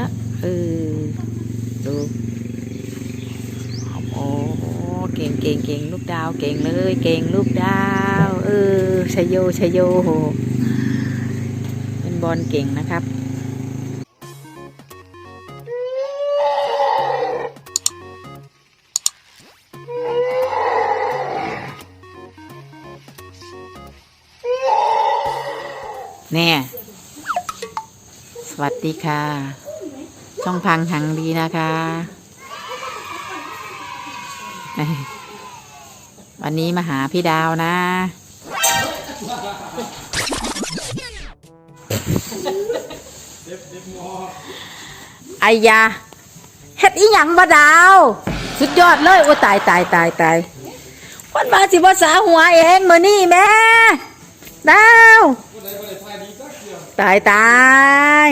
ละเออดูโอ้เก่งเก่งเก่งลูกดาวเก่งเลย เก่งลูกดาว เออชยโยชยโยเป็นบอลเก่งนะครับแน่สวัสดีค่ะ ช่องพังหังดีนะคะ วันนี้มาหาพี่ดาวนะ ไอยาเฮ็ดอีหยังบ่ดาว สุดยอดเลยโอ้ตายตายตายตายวันมาสิภาษาหัวเองมือนี่แม่ดาว ตายตาย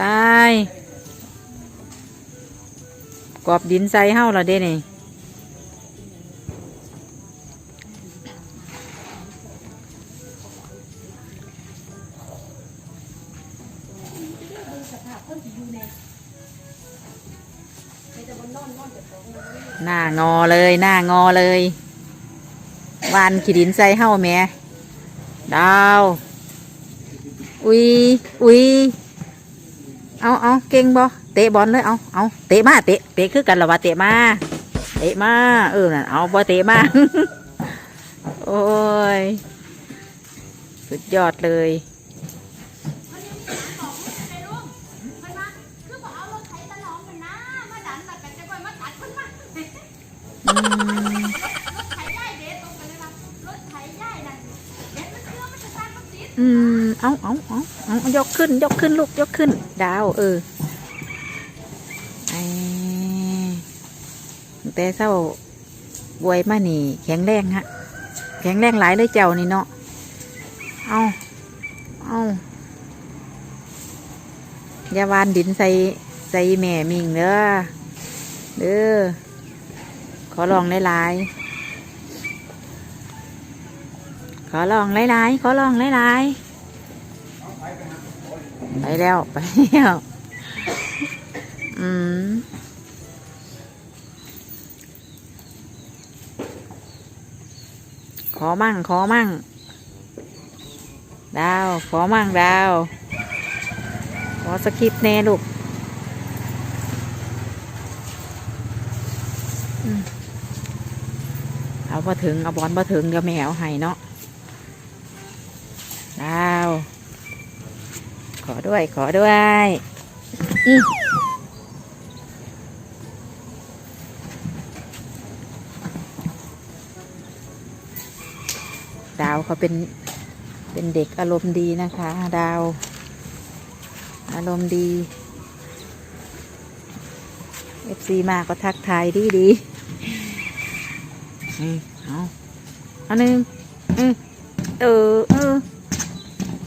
ตายกอบดินใส่เฮ้าเราเด้นี่หน้างอเลยหน้างอเลย วานขีดินใส่เฮ้าแม่ดาว อุ้ยอุ้ย เอาเอาเก่งบ่เตะบอลเลยเอาเอาเตะมาเตะเตะคือกันเหรอวะเตะมาเตะมาเออนั่นเอาบ่เตะมาโอ้ยสุดยอดเลยอืมอืมเอาเอาเอาเอาเอา ยกขึ้น ยกขึ้นลูกยกขึ้น ดาว เออไอแต่เศร้าบวยมานี่ แข็งแรงฮะ แข็งแรงหลายเลยเจ้านี่เนาะเอาเอายาวานดินใส่ใส่แม่มิงเด้อเด้อขอลองหลายๆขอลองหลายๆขอลองหลายๆ ไปแล้ว ไปแล้ว อืมขอมั่ง ขอมั่ง ดาว ขอมั่ง ดาว ขอสคริปแน่ลูกเอาพอถึง เอาบอลพอถึงเดี๋ยวแม่เอาให้เนาะ ดาว ขอ ด้วยขอด้วยอืมดาวเขาเป็นเป็นเด็กอารมณ์ดีนะคะ ดาว อารมณ์ดีเอฟซีมาก็ทักทายดีดีอืมเอาอันหนึ่งอืมเออเออ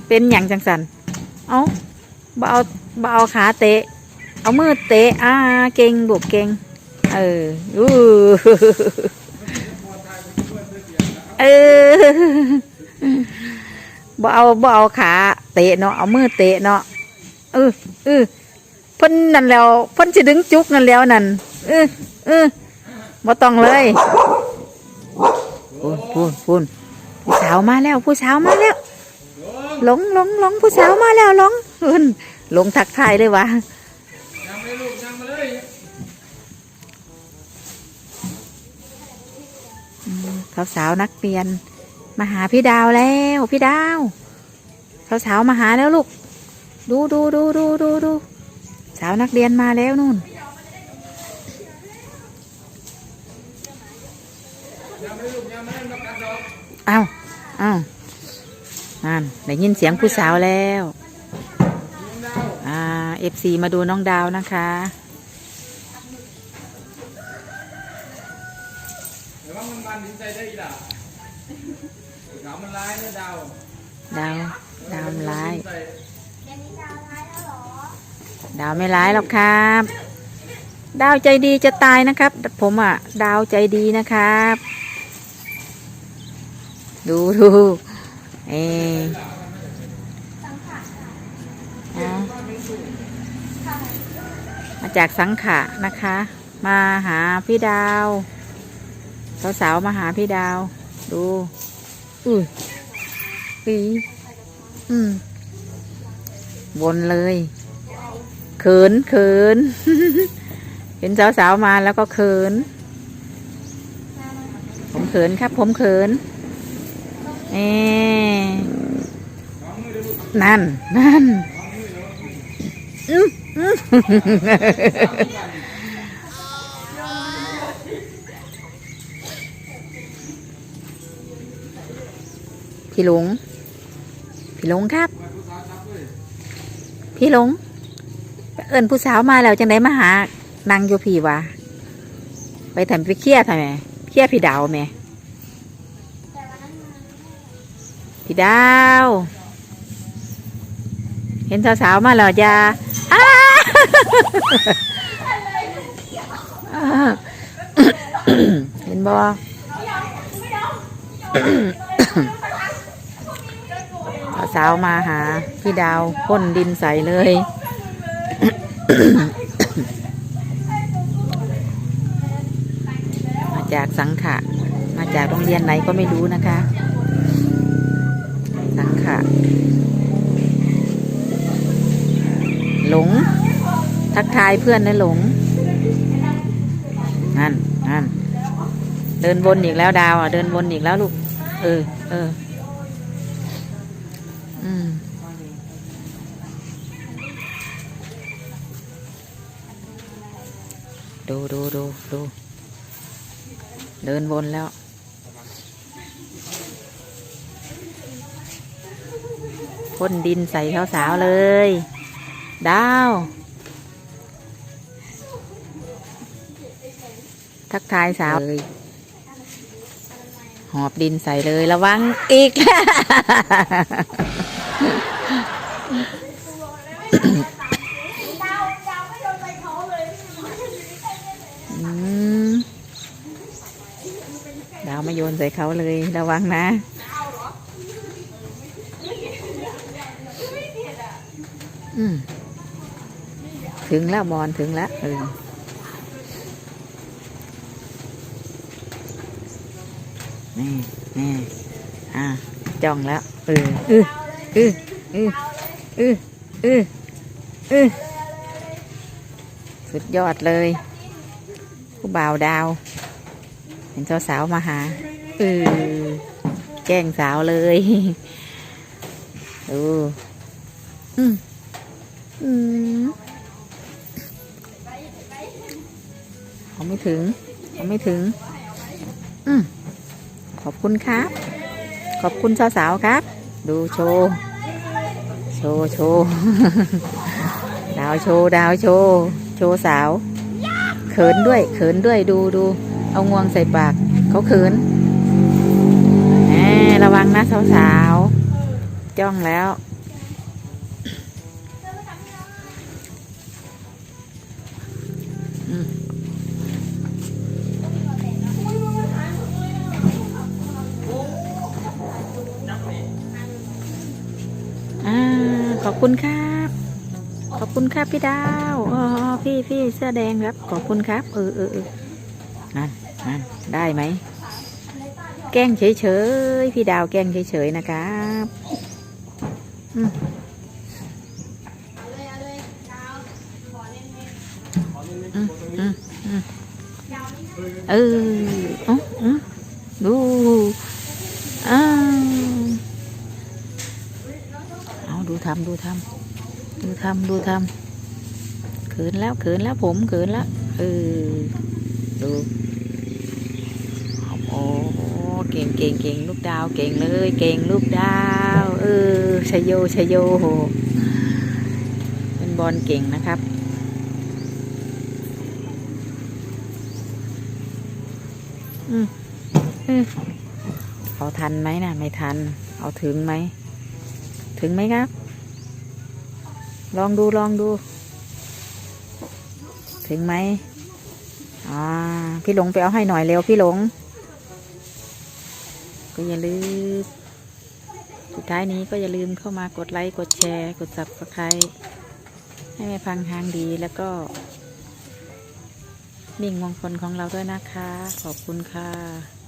เป็นอย่างจังสัน เอา บ่เอาบ่เอาขาเตะ เอามือเตะ อ่า เก่งบวกเก่ง เอออู้เออบ่เอาบ่เอาขาเตะเนาะ เอามือเตะเนาะเออเออเพ่นนั่นแล้วเพ่นสิดึงจุกนั่นแล้วนั่นเออเออบ่ต้องเลยพูนพูนพูนผู้สาวมาแล้ว ผู้สาวมาแล้วหลงหลงหลงผู้สาวมาแล้วหลง เอิ้นหลงทักทายเลยวะยังไม่ลูกยังมาเลยสาวสาวนักเรียน มาหาพี่ดาวแล้วพี่ดาวสาวสาวมาหาแล้วลูก ดูดูดูดูดูดูสาวนักเรียนมาแล้วนู่นยังไม่ลูกยังไม่ได้มากัดดอกเอาเอานั่นได้ยินเสียงผู้สาวแล้ว อ่าเอฟซีมาดูน้องดาวนะคะ เดี๋ยวว่ามันบันดินใจได้อีกล่ะดาวมันร้ายเนี่ยดาวดาว ดาวร้าย ใส่ดาวไม่ร้ายหรอกครับ ดาวใจดีจะตายนะครับ ผมอะ ดาวใจดีนะครับ ดูดูเออเอา มาจากสังขะนะคะ มาหาพี่ดาวสาวๆมาหาพี่ดาว ดูอุ้ยปีอืมวนเลยเขินเขินเห็นสาวๆมาแล้วก็เขิน ผมเขินครับ ผมเขินเอนั่น นั่น พี่หลงพี่หลงครับ พี่หลงเอิญผู้สาวมาแล้วจังไดมาหานางอยู่พี่วะไปทำไปเคลียร์ทำไมเคลียร์พี่ดาวไหมพี่ดาว เห็นสาวๆมาแล้วจะอ้า เห็นบ่สาวมาหา พี่ดาวพ่นดินใส่เลย มาจากสังขะ มาจากโรงเรียนไหนก็ไม่รู้นะคะ สังขะ หลง ทักทายเพื่อนนะหลง นั่นนั่นเดินวนอีกแล้วดาวอะเดินวนอีกแล้วลูก เออ เออ อืมดูดูดูดูเดินวนแล้ว พ่นดินใส่สาวๆเลย ดาว ทักทายสาวเลยหอบดินใส่เลยระวังอีกอืมดาวมาโยนใส่เขาเลยระวังนะอืมถึงแล้วบอลถึงแล้วเออ นี่นี่อะจ้องแล้วเออเออเออเออเออเออเออสุดยอดเลยผู้บ่าวดาว เห็นสาวๆมาหาเออแกล้งสาวเลยดูอืมอืมเขาไม่ถึงเขาไม่ถึง อืม ขอบคุณครับ ขอบคุณสาวๆครับ ดูโชว์โชว์โชว์ดาวโชว์ดาวโชว์โชว์สาวเขินด้วยเขินด้วยดูดูเอางวงใส่ปากเขาเขินแหมระวังนะสาวๆจ้องแล้ว คุณครับ ขอบคุณครับพี่ดาวอ๋อพี่พี่เสื้อแดงครับ ขอบคุณครับ เออเออเออนั่นนั่นได้ไหม แกล้งเฉยๆ พี่ดาวแกล้งเฉยๆนะครับอืมอืมอืมอืมเอออ๋อดูอ้าวเอาดู ทำดูทำดูทำดูทำเขินแล้วเขินแล้วผมเขินแล้วเออดูโอ้เก่งเก่งเก่งลูกดาวเก่งเลย เก่งลูกดาว เออชโยชยโยเป็นบอลเก่งนะครับอืมอืมเอาทันไหมนะไม่ทัน เอาถึงไหม ถึงไหมครับ ลองดูลองดู ถึงไหมอ่าพี่หลงไปเอาให้หน่อยเร็วพี่หลง ก็อย่าลืม สุดท้ายนี้ก็อย่าลืมเข้ามากดไลค์กดแชร์ กด subscribe ให้แม่พังหางดีแล้วก็มิ่งมงคลของเราด้วยนะคะ ขอบคุณค่ะ